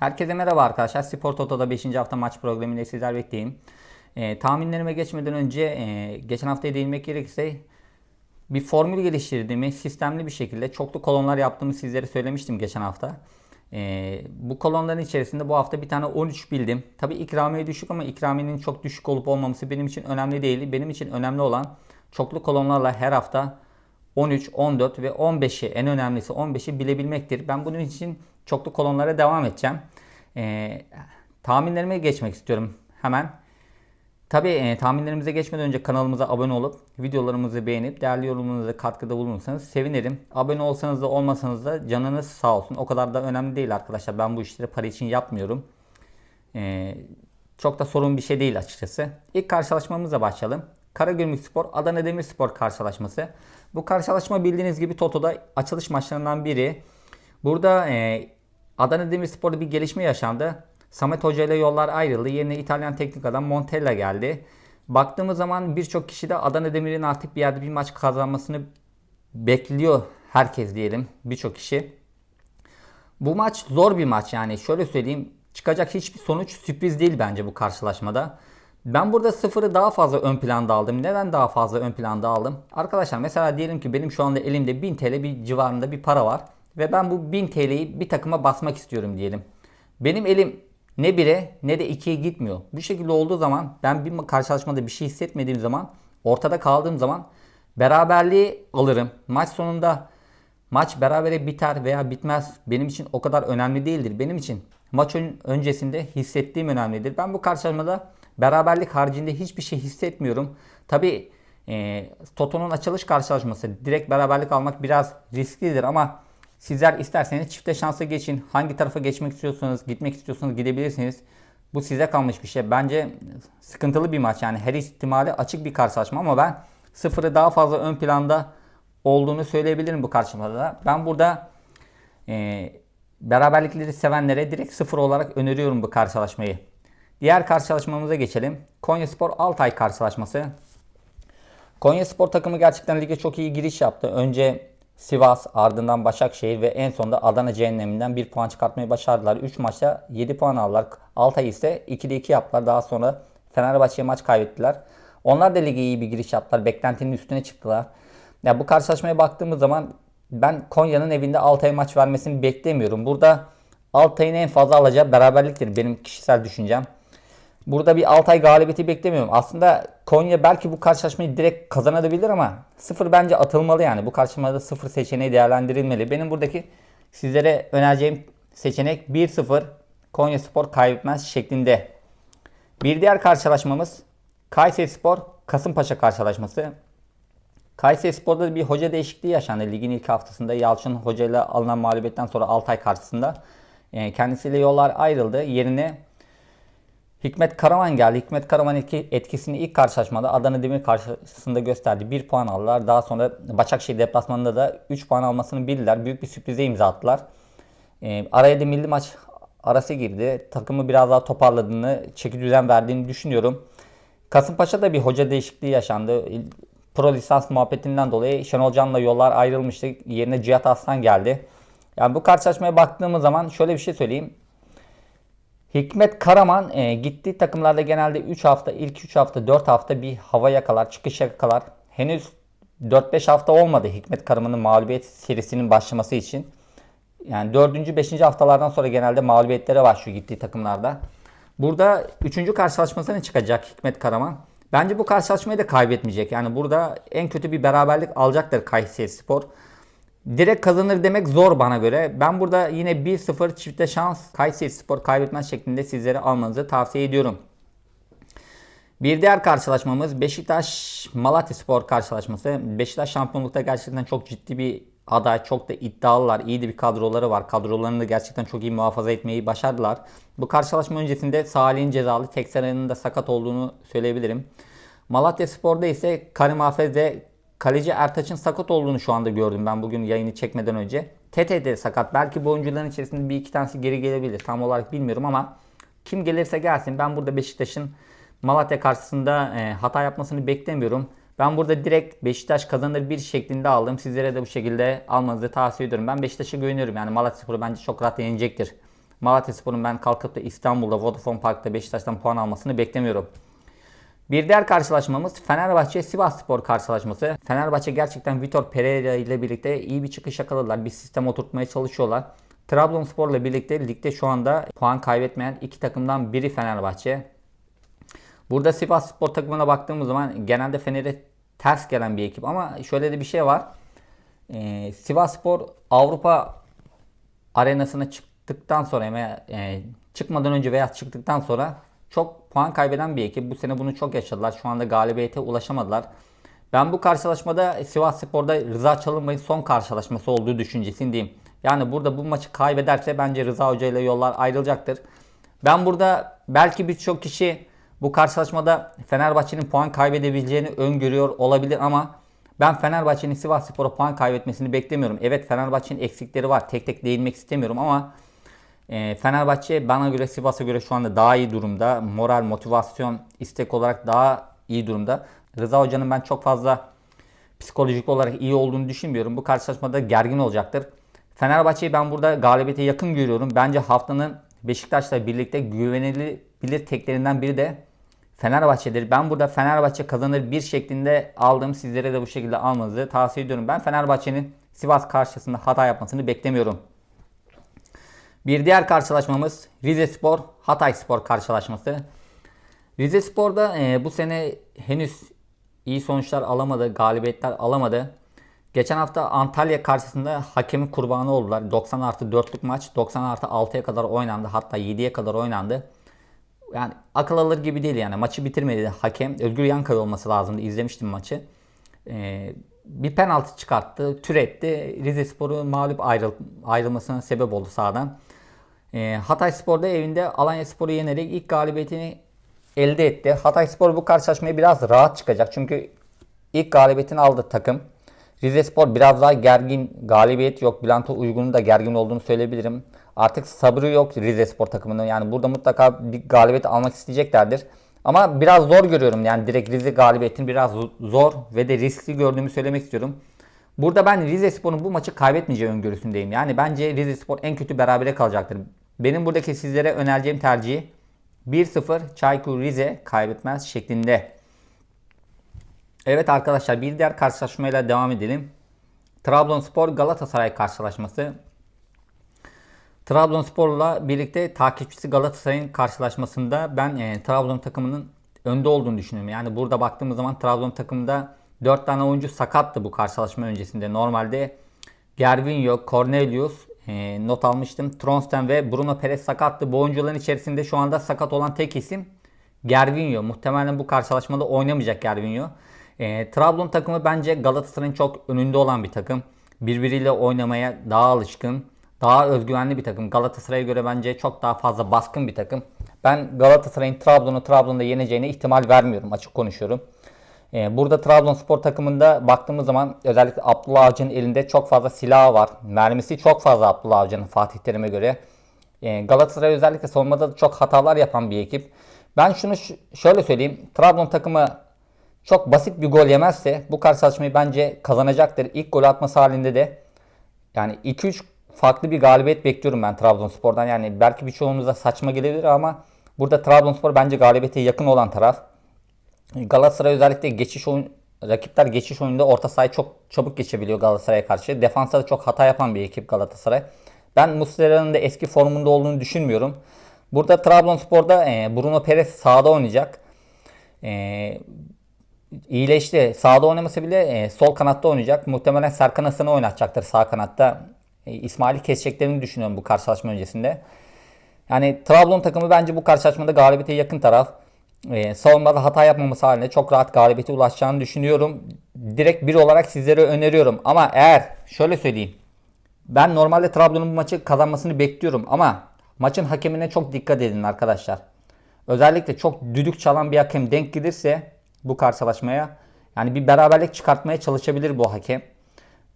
Herkese merhaba arkadaşlar. Spor Toto'da 5. hafta maç programıyla sizler bekleyeyim. Ee, tahminlerime geçmeden önce e, geçen haftaya değinmek gerekirse bir formül geliştirdiğimi sistemli bir şekilde çoklu kolonlar yaptığımı sizlere söylemiştim geçen hafta. Ee, bu kolonların içerisinde bu hafta bir tane 13 bildim. Tabi ikramiye düşük ama ikramiyenin çok düşük olup olmaması benim için önemli değil. Benim için önemli olan çoklu kolonlarla her hafta 13, 14 ve 15'i en önemlisi 15'i bilebilmektir. Ben bunun için çoklu kolonlara devam edeceğim. Ee, tahminlerime geçmek istiyorum hemen. Tabii e, tahminlerimize geçmeden önce kanalımıza abone olup videolarımızı beğenip değerli yorumlarınıza katkıda bulunursanız sevinirim. Abone olsanız da olmasanız da canınız sağ olsun. O kadar da önemli değil arkadaşlar. Ben bu işleri para için yapmıyorum. Ee, çok da sorun bir şey değil açıkçası. İlk karşılaşmamıza başlayalım. Karagümrük Spor Adana Demirspor karşılaşması. Bu karşılaşma bildiğiniz gibi Toto'da açılış maçlarından biri. Burada e, Adana Demirspor'da bir gelişme yaşandı. Samet Hoca ile yollar ayrıldı. Yerine İtalyan teknik adam Montella geldi. Baktığımız zaman birçok kişi de Adana Demir'in artık bir yerde bir maç kazanmasını bekliyor. Herkes diyelim. Birçok kişi. Bu maç zor bir maç yani şöyle söyleyeyim çıkacak hiçbir sonuç sürpriz değil bence bu karşılaşmada. Ben burada sıfırı daha fazla ön planda aldım. Neden daha fazla ön planda aldım? Arkadaşlar mesela diyelim ki benim şu anda elimde 1000 TL bir civarında bir para var. Ve ben bu 1000 TL'yi bir takıma basmak istiyorum diyelim. Benim elim ne 1'e ne de 2'ye gitmiyor. Bu şekilde olduğu zaman ben bir karşılaşmada bir şey hissetmediğim zaman ortada kaldığım zaman beraberliği alırım. Maç sonunda maç berabere biter veya bitmez benim için o kadar önemli değildir. Benim için maç ön- öncesinde hissettiğim önemlidir. Ben bu karşılaşmada beraberlik haricinde hiçbir şey hissetmiyorum. Tabi e, Toto'nun açılış karşılaşması direkt beraberlik almak biraz risklidir ama sizler isterseniz çifte şansa geçin. Hangi tarafa geçmek istiyorsanız, gitmek istiyorsanız gidebilirsiniz. Bu size kalmış bir şey. Bence sıkıntılı bir maç yani her ihtimali açık bir karşılaşma ama ben sıfırı daha fazla ön planda olduğunu söyleyebilirim bu karşılaşmada. Ben burada e, beraberlikleri sevenlere direkt sıfır olarak öneriyorum bu karşılaşmayı. Diğer karşılaşmamıza geçelim. Konyaspor Altay karşılaşması. Konyaspor takımı gerçekten lige çok iyi giriş yaptı. Önce Sivas, ardından Başakşehir ve en sonunda Adana Cehenneminden 1 puan çıkartmayı başardılar. 3 maçta 7 puan aldılar. Altay ise 2'de 2 yaptılar. Daha sonra Fenerbahçe'ye maç kaybettiler. Onlar da lige iyi bir giriş yaptılar. Beklentinin üstüne çıktılar. Ya bu karşılaşmaya baktığımız zaman ben Konya'nın evinde Altay'a maç vermesini beklemiyorum. Burada Altay'ın en fazla alacağı beraberliktir benim kişisel düşüncem. Burada bir Altay galibiyeti beklemiyorum. Aslında Konya belki bu karşılaşmayı direkt kazanabilir ama sıfır bence atılmalı yani. Bu karşılaşmada sıfır seçeneği değerlendirilmeli. Benim buradaki sizlere önereceğim seçenek 1-0 Konya Spor kaybetmez şeklinde. Bir diğer karşılaşmamız Kayseri Spor Kasımpaşa karşılaşması. Kayseri Spor'da da bir hoca değişikliği yaşandı. Ligin ilk haftasında Yalçın Hoca ile alınan mağlubiyetten sonra Altay karşısında. e, Kendisiyle yollar ayrıldı. Yerine Hikmet Karaman geldi. Hikmet Karaman etki- etkisini ilk karşılaşmada Adana Demir karşısında gösterdi. 1 puan aldılar. Daha sonra Başakşehir deplasmanında da 3 puan almasını bildiler. Büyük bir sürprize imza attılar. E, araya da milli maç arası girdi. Takımı biraz daha toparladığını, çeki düzen verdiğini düşünüyorum. Kasımpaşa'da bir hoca değişikliği yaşandı. Pro lisans muhabbetinden dolayı Şenol Can'la yollar ayrılmıştı. Yerine Cihat Aslan geldi. Yani bu karşılaşmaya baktığımız zaman şöyle bir şey söyleyeyim. Hikmet Karaman e, gittiği takımlarda genelde 3 hafta, ilk 3 hafta, 4 hafta bir hava yakalar, çıkış yakalar. Henüz 4-5 hafta olmadı Hikmet Karaman'ın mağlubiyet serisinin başlaması için. Yani 4. 5. haftalardan sonra genelde mağlubiyetlere başlıyor gittiği takımlarda. Burada 3. karşılaşmasına çıkacak Hikmet Karaman. Bence bu karşılaşmayı da kaybetmeyecek. Yani burada en kötü bir beraberlik alacaktır Kayseri Spor. Direkt kazanır demek zor bana göre. Ben burada yine 1-0 çifte şans Kayseri Spor kaybetmez şeklinde sizlere almanızı tavsiye ediyorum. Bir diğer karşılaşmamız Beşiktaş Malatya Spor karşılaşması. Beşiktaş şampiyonlukta gerçekten çok ciddi bir aday, çok da iddialılar, iyi de bir kadroları var. Kadrolarını da gerçekten çok iyi muhafaza etmeyi başardılar. Bu karşılaşma öncesinde Salih'in cezalı, Teksera'nın da sakat olduğunu söyleyebilirim. Malatya Spor'da ise Karim Hafez'de kaleci Ertaç'ın sakat olduğunu şu anda gördüm ben bugün yayını çekmeden önce. Tete de sakat. Belki bu oyuncuların içerisinde bir iki tanesi geri gelebilir. Tam olarak bilmiyorum ama kim gelirse gelsin ben burada Beşiktaş'ın Malatya karşısında e, hata yapmasını beklemiyorum. Ben burada direkt Beşiktaş kazanır bir şeklinde aldım. Sizlere de bu şekilde almanızı tavsiye ediyorum. Ben Beşiktaş'a güveniyorum. Yani Malatya Spor'u bence çok rahat yenecektir. Malatyaspor'un ben kalkıp da İstanbul'da Vodafone Park'ta Beşiktaş'tan puan almasını beklemiyorum. Bir diğer karşılaşmamız Fenerbahçe Sivasspor karşılaşması. Fenerbahçe gerçekten Vitor Pereira ile birlikte iyi bir çıkış yakaladılar. Bir sistem oturtmaya çalışıyorlar. Trabzonspor ile birlikte ligde şu anda puan kaybetmeyen iki takımdan biri Fenerbahçe. Burada Sivasspor takımına baktığımız zaman genelde Fener'e ters gelen bir ekip ama şöyle de bir şey var. Ee, Sivasspor Avrupa arenasına çıktıktan sonra veya e, çıkmadan önce veya çıktıktan sonra çok puan kaybeden bir ekip. Bu sene bunu çok yaşadılar. Şu anda galibiyete ulaşamadılar. Ben bu karşılaşmada Sivas Spor'da Rıza Çalınbay'ın son karşılaşması olduğu düşüncesindeyim. Yani burada bu maçı kaybederse bence Rıza Hoca ile yollar ayrılacaktır. Ben burada belki birçok kişi bu karşılaşmada Fenerbahçe'nin puan kaybedebileceğini öngörüyor olabilir ama ben Fenerbahçe'nin Sivas Spor'a puan kaybetmesini beklemiyorum. Evet Fenerbahçe'nin eksikleri var. Tek tek değinmek istemiyorum ama e, Fenerbahçe bana göre Sivas'a göre şu anda daha iyi durumda. Moral, motivasyon, istek olarak daha iyi durumda. Rıza Hoca'nın ben çok fazla psikolojik olarak iyi olduğunu düşünmüyorum. Bu karşılaşmada gergin olacaktır. Fenerbahçe'yi ben burada galibiyete yakın görüyorum. Bence haftanın Beşiktaş'la birlikte güvenilebilir teklerinden biri de Fenerbahçe'dir. Ben burada Fenerbahçe kazanır bir şeklinde aldım. Sizlere de bu şekilde almanızı tavsiye ediyorum. Ben Fenerbahçe'nin Sivas karşısında hata yapmasını beklemiyorum. Bir diğer karşılaşmamız Rize Spor Hatay Spor karşılaşması. Rize Spor'da e, bu sene henüz iyi sonuçlar alamadı, galibiyetler alamadı. Geçen hafta Antalya karşısında hakemin kurbanı oldular. 90 artı 4'lük maç 90 artı 6'ya kadar oynandı. Hatta 7'ye kadar oynandı. Yani akıl alır gibi değil yani. Maçı bitirmedi hakem. Özgür Yankay olması lazımdı. İzlemiştim maçı. Ee, bir penaltı çıkarttı. Türetti. Rize Spor'u mağlup ayrıl ayrılmasına sebep oldu sahadan. Ee, Hatay Spor'da evinde Alanya Spor'u yenerek ilk galibiyetini elde etti. Hatay Spor bu karşılaşmaya biraz rahat çıkacak. Çünkü ilk galibiyetini aldı takım. Rize Spor biraz daha gergin. Galibiyet yok. Bülent Uygun'un da gergin olduğunu söyleyebilirim. Artık sabrı yok Rize Spor takımının. Yani burada mutlaka bir galibiyet almak isteyeceklerdir. Ama biraz zor görüyorum. Yani direkt Rize galibiyetini biraz zor ve de riskli gördüğümü söylemek istiyorum. Burada ben Rize Spor'un bu maçı kaybetmeyeceği öngörüsündeyim. Yani bence Rize Spor en kötü berabere kalacaktır. Benim buradaki sizlere önereceğim tercihi 1-0 Çaykur Rize kaybetmez şeklinde. Evet arkadaşlar bir diğer karşılaşmayla devam edelim. Trabzonspor Galatasaray karşılaşması. Trabzonspor'la birlikte takipçisi Galatasaray'ın karşılaşmasında ben e, Trabzon takımının önde olduğunu düşünüyorum. Yani burada baktığımız zaman Trabzon takımında 4 tane oyuncu sakattı bu karşılaşma öncesinde. Normalde Gervinho, Cornelius e, not almıştım. Tronsten ve Bruno Perez sakattı. Bu oyuncuların içerisinde şu anda sakat olan tek isim Gervinho. Muhtemelen bu karşılaşmada oynamayacak Gervinho. E, Trabzon takımı bence Galatasaray'ın çok önünde olan bir takım. Birbiriyle oynamaya daha alışkın, daha özgüvenli bir takım. Galatasaray'a göre bence çok daha fazla baskın bir takım. Ben Galatasaray'ın Trabzon'u Trabzon'da yeneceğine ihtimal vermiyorum açık konuşuyorum. Ee, burada Trabzonspor takımında baktığımız zaman özellikle Abdullah Avcı'nın elinde çok fazla silah var. Mermisi çok fazla Abdullah Avcı'nın Fatih Terim'e göre. Ee, Galatasaray özellikle savunmada çok hatalar yapan bir ekip. Ben şunu şöyle söyleyeyim. Trabzon takımı çok basit bir gol yemezse bu karşılaşmayı bence kazanacaktır. İlk gol atması halinde de yani 2-3 farklı bir galibiyet bekliyorum ben Trabzonspor'dan. Yani belki birçoğunuza saçma gelebilir ama burada Trabzonspor bence galibiyete yakın olan taraf. Galatasaray özellikle geçiş oyun rakipler geçiş oyununda orta sahayı çok çabuk geçebiliyor Galatasaray'a karşı. Defansa da çok hata yapan bir ekip Galatasaray. Ben Muslera'nın da eski formunda olduğunu düşünmüyorum. Burada Trabzonspor'da e, Bruno Perez sağda oynayacak. E, iyileşti. Sağda oynamasa bile e, sol kanatta oynayacak. Muhtemelen Serkan Hasan'ı oynatacaktır sağ kanatta. İsmail'i keseceklerini düşünüyorum bu karşılaşma öncesinde. Yani Trabzon takımı bence bu karşılaşmada galibiyete yakın taraf. E, savunmada hata yapmaması halinde çok rahat galibiyete ulaşacağını düşünüyorum. Direkt bir olarak sizlere öneriyorum. Ama eğer şöyle söyleyeyim. Ben normalde Trabzon'un bu maçı kazanmasını bekliyorum ama maçın hakemine çok dikkat edin arkadaşlar. Özellikle çok düdük çalan bir hakem denk gelirse bu karşılaşmaya yani bir beraberlik çıkartmaya çalışabilir bu hakem.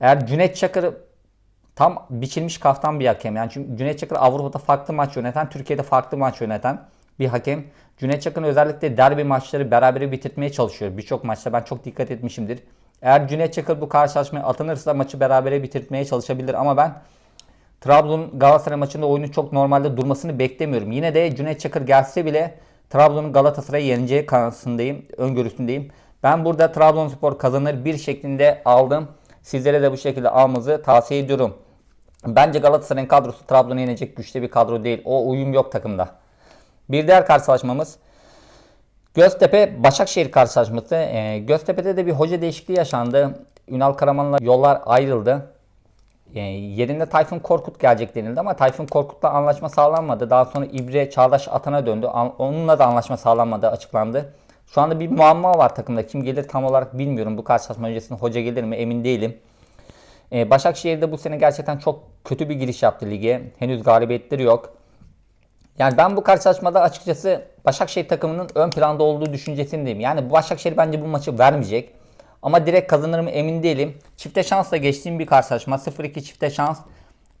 Eğer Cüneyt Çakır tam biçilmiş kaftan bir hakem. Yani çünkü Cüneyt Çakır Avrupa'da farklı maç yöneten, Türkiye'de farklı maç yöneten bir hakem. Cüneyt Çakır özellikle derbi maçları berabere bitirmeye çalışıyor. Birçok maçta ben çok dikkat etmişimdir. Eğer Cüneyt Çakır bu karşılaşmaya atınırsa maçı berabere bitirmeye çalışabilir ama ben Trabzon Galatasaray maçında oyunun çok normalde durmasını beklemiyorum. Yine de Cüneyt Çakır gelse bile Trabzon'un Galatasaray'ı yeneceği kanısındayım, öngörüsündeyim. Ben burada Trabzonspor kazanır bir şeklinde aldım. Sizlere de bu şekilde almanızı tavsiye ediyorum. Bence Galatasaray'ın kadrosu Trabzon'u yenecek güçte bir kadro değil. O uyum yok takımda. Bir diğer karşılaşmamız Göztepe Başakşehir karşılaşması. Ee, Göztepe'de de bir hoca değişikliği yaşandı. Ünal Karaman'la yollar ayrıldı. Ee, yerinde Tayfun Korkut gelecek denildi ama Tayfun Korkut'la anlaşma sağlanmadı. Daha sonra İbre Çağdaş Atan'a döndü. An- onunla da anlaşma sağlanmadı açıklandı. Şu anda bir muamma var takımda. Kim gelir tam olarak bilmiyorum. Bu karşılaşma öncesinde hoca gelir mi emin değilim. Ee, Başakşehir'de bu sene gerçekten çok kötü bir giriş yaptı lige. Henüz galibiyetleri yok. Yani ben bu karşılaşmada açıkçası Başakşehir takımının ön planda olduğu düşüncesindeyim. Yani Başakşehir bence bu maçı vermeyecek. Ama direkt kazanır mı emin değilim. Çifte şansla geçtiğim bir karşılaşma. 0-2 çifte şans.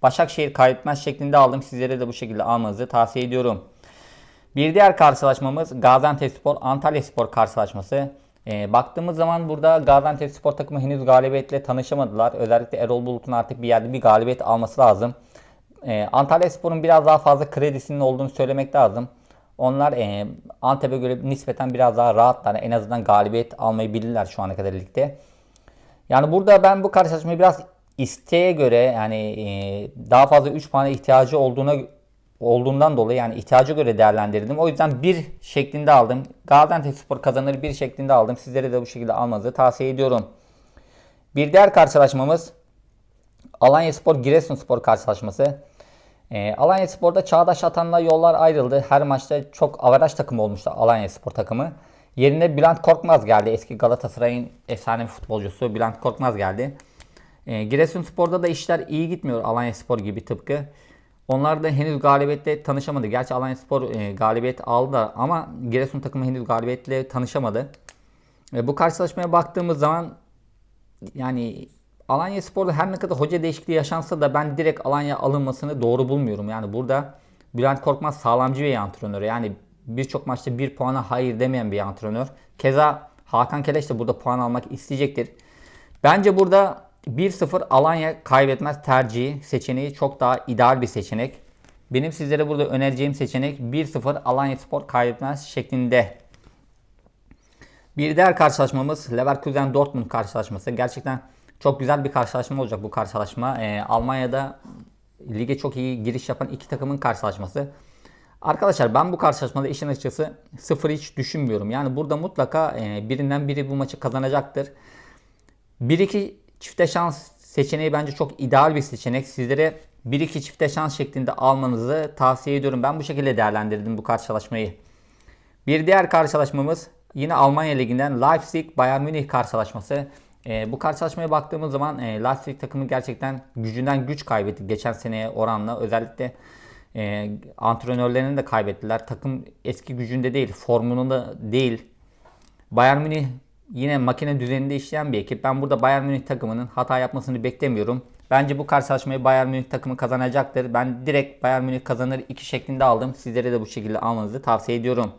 Başakşehir kaybetmez şeklinde aldım. Sizlere de bu şekilde almanızı tavsiye ediyorum. Bir diğer karşılaşmamız Gaziantepspor Antalyaspor karşılaşması. Ee, baktığımız zaman burada Gaziantepspor takımı henüz galibiyetle tanışamadılar. Özellikle Erol Bulut'un artık bir yerde bir galibiyet alması lazım. Ee, Antalyaspor'un biraz daha fazla kredisinin olduğunu söylemek lazım. Onlar e, Antep'e göre nispeten biraz daha rahatlar. En azından galibiyet almayı bilirler şu ana kadar ligde. Yani burada ben bu karşılaşmayı biraz isteğe göre yani e, daha fazla 3 puana ihtiyacı olduğuna olduğundan dolayı yani ihtiyacı göre değerlendirdim. O yüzden bir şeklinde aldım. Gaziantepspor kazanır bir şeklinde aldım. Sizlere de bu şekilde almanızı tavsiye ediyorum. Bir diğer karşılaşmamız Alanyaspor Giresunspor karşılaşması. E, Alanyaspor'da Çağdaş Atan'la yollar ayrıldı. Her maçta çok avaraj takımı olmuştu Alanyaspor takımı. Yerine Bülent Korkmaz geldi. Eski Galatasaray'ın efsane futbolcusu Bülent Korkmaz geldi. E, Giresunspor'da da işler iyi gitmiyor Alanyaspor gibi tıpkı. Onlar da henüz galibiyetle tanışamadı. Gerçi Alanyaspor e, galibiyet aldı ama Giresun takımı henüz galibiyetle tanışamadı. E, bu karşılaşmaya baktığımız zaman yani Alanya Spor'da her ne kadar hoca değişikliği yaşansa da ben direkt Alanya alınmasını doğru bulmuyorum. Yani burada Bülent Korkmaz sağlamcı bir antrenör. Yani birçok maçta bir puana hayır demeyen bir antrenör. Keza Hakan Keleş de burada puan almak isteyecektir. Bence burada 1-0 Alanya kaybetmez tercihi seçeneği çok daha ideal bir seçenek. Benim sizlere burada önereceğim seçenek 1-0 Alanya Spor kaybetmez şeklinde. Bir diğer karşılaşmamız Leverkusen Dortmund karşılaşması. Gerçekten çok güzel bir karşılaşma olacak bu karşılaşma. Ee, Almanya'da lige çok iyi giriş yapan iki takımın karşılaşması. Arkadaşlar ben bu karşılaşmada işin açıkçası sıfır hiç düşünmüyorum. Yani burada mutlaka e, birinden biri bu maçı kazanacaktır. 1-2 çifte şans seçeneği bence çok ideal bir seçenek. Sizlere 1-2 çifte şans şeklinde almanızı tavsiye ediyorum. Ben bu şekilde değerlendirdim bu karşılaşmayı. Bir diğer karşılaşmamız yine Almanya Ligi'nden Leipzig Bayern Münih karşılaşması. E, bu karşılaşmaya baktığımız zaman e, Leipzig takımı gerçekten gücünden güç kaybetti geçen seneye oranla. Özellikle e, antrenörlerini de kaybettiler. Takım eski gücünde değil, formunda değil. Bayern Münih yine makine düzeninde işleyen bir ekip. Ben burada Bayern Münih takımının hata yapmasını beklemiyorum. Bence bu karşılaşmayı Bayern Münih takımı kazanacaktır. Ben direkt Bayern Münih kazanır iki şeklinde aldım. Sizlere de bu şekilde almanızı tavsiye ediyorum.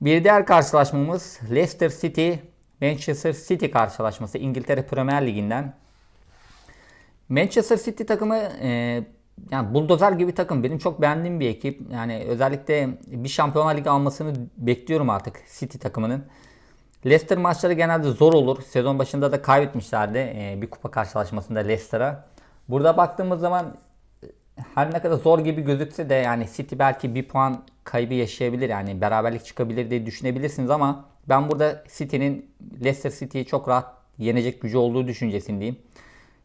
Bir diğer karşılaşmamız Leicester City Manchester City karşılaşması İngiltere Premier Ligi'nden. Manchester City takımı e, yani buldozer gibi takım. Benim çok beğendiğim bir ekip. Yani özellikle bir Şampiyonlar Ligi almasını bekliyorum artık City takımının. Leicester maçları genelde zor olur. Sezon başında da kaybetmişlerdi e, bir kupa karşılaşmasında Leicester'a. Burada baktığımız zaman her ne kadar zor gibi gözükse de yani City belki bir puan kaybı yaşayabilir. Yani beraberlik çıkabilir diye düşünebilirsiniz ama ben burada City'nin Leicester City'yi çok rahat yenecek gücü olduğu düşüncesindeyim.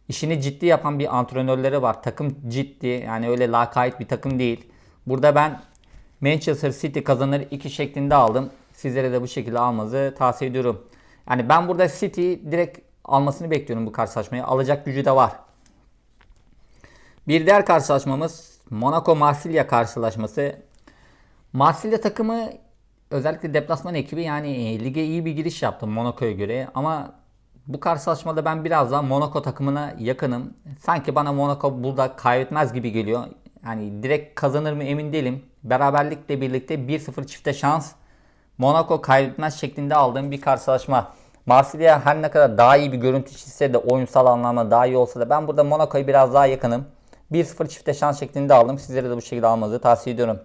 İşini ciddi yapan bir antrenörleri var. Takım ciddi. Yani öyle lakayt bir takım değil. Burada ben Manchester City kazanır 2 şeklinde aldım. Sizlere de bu şekilde almanızı tavsiye ediyorum. Yani ben burada City direkt almasını bekliyorum bu karşılaşmayı. Alacak gücü de var. Bir diğer karşılaşmamız Monaco Marsilya karşılaşması. Marsilya takımı özellikle deplasman ekibi yani lige iyi bir giriş yaptı Monaco'ya göre ama bu karşılaşmada ben biraz daha Monaco takımına yakınım. Sanki bana Monaco burada kaybetmez gibi geliyor. Yani direkt kazanır mı emin değilim. Beraberlikle birlikte 1-0 çifte şans Monaco kaybetmez şeklinde aldığım bir karşılaşma. Marsilya her ne kadar daha iyi bir görüntü çizse de oyunsal anlamda daha iyi olsa da ben burada Monaco'yu biraz daha yakınım. 1-0 çifte şans şeklinde aldım. Sizlere de bu şekilde almanızı tavsiye ediyorum.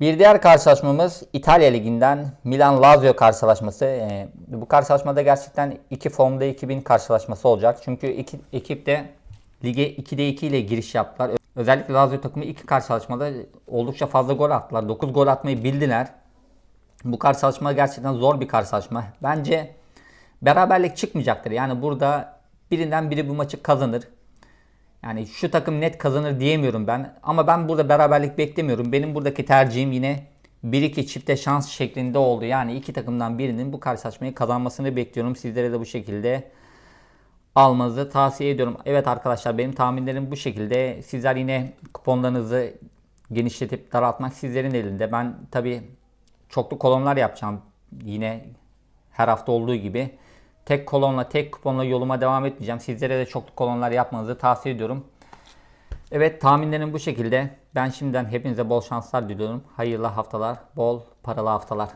Bir diğer karşılaşmamız İtalya Ligi'nden Milan Lazio karşılaşması. Ee, bu karşılaşmada gerçekten iki formda 2000 karşılaşması olacak. Çünkü iki ekip de lige 2'de 2 ile giriş yaptılar. Özellikle Lazio takımı iki karşılaşmada oldukça fazla gol attılar. 9 gol atmayı bildiler. Bu karşılaşma gerçekten zor bir karşılaşma. Bence beraberlik çıkmayacaktır. Yani burada birinden biri bu maçı kazanır. Yani şu takım net kazanır diyemiyorum ben. Ama ben burada beraberlik beklemiyorum. Benim buradaki tercihim yine 1-2 çifte şans şeklinde oldu. Yani iki takımdan birinin bu karşılaşmayı kazanmasını bekliyorum. Sizlere de bu şekilde almanızı tavsiye ediyorum. Evet arkadaşlar benim tahminlerim bu şekilde. Sizler yine kuponlarınızı genişletip daraltmak sizlerin elinde. Ben tabi çoklu kolonlar yapacağım. Yine her hafta olduğu gibi. Tek kolonla tek kuponla yoluma devam etmeyeceğim. Sizlere de çoklu kolonlar yapmanızı tavsiye ediyorum. Evet tahminlerim bu şekilde. Ben şimdiden hepinize bol şanslar diliyorum. Hayırlı haftalar, bol paralı haftalar.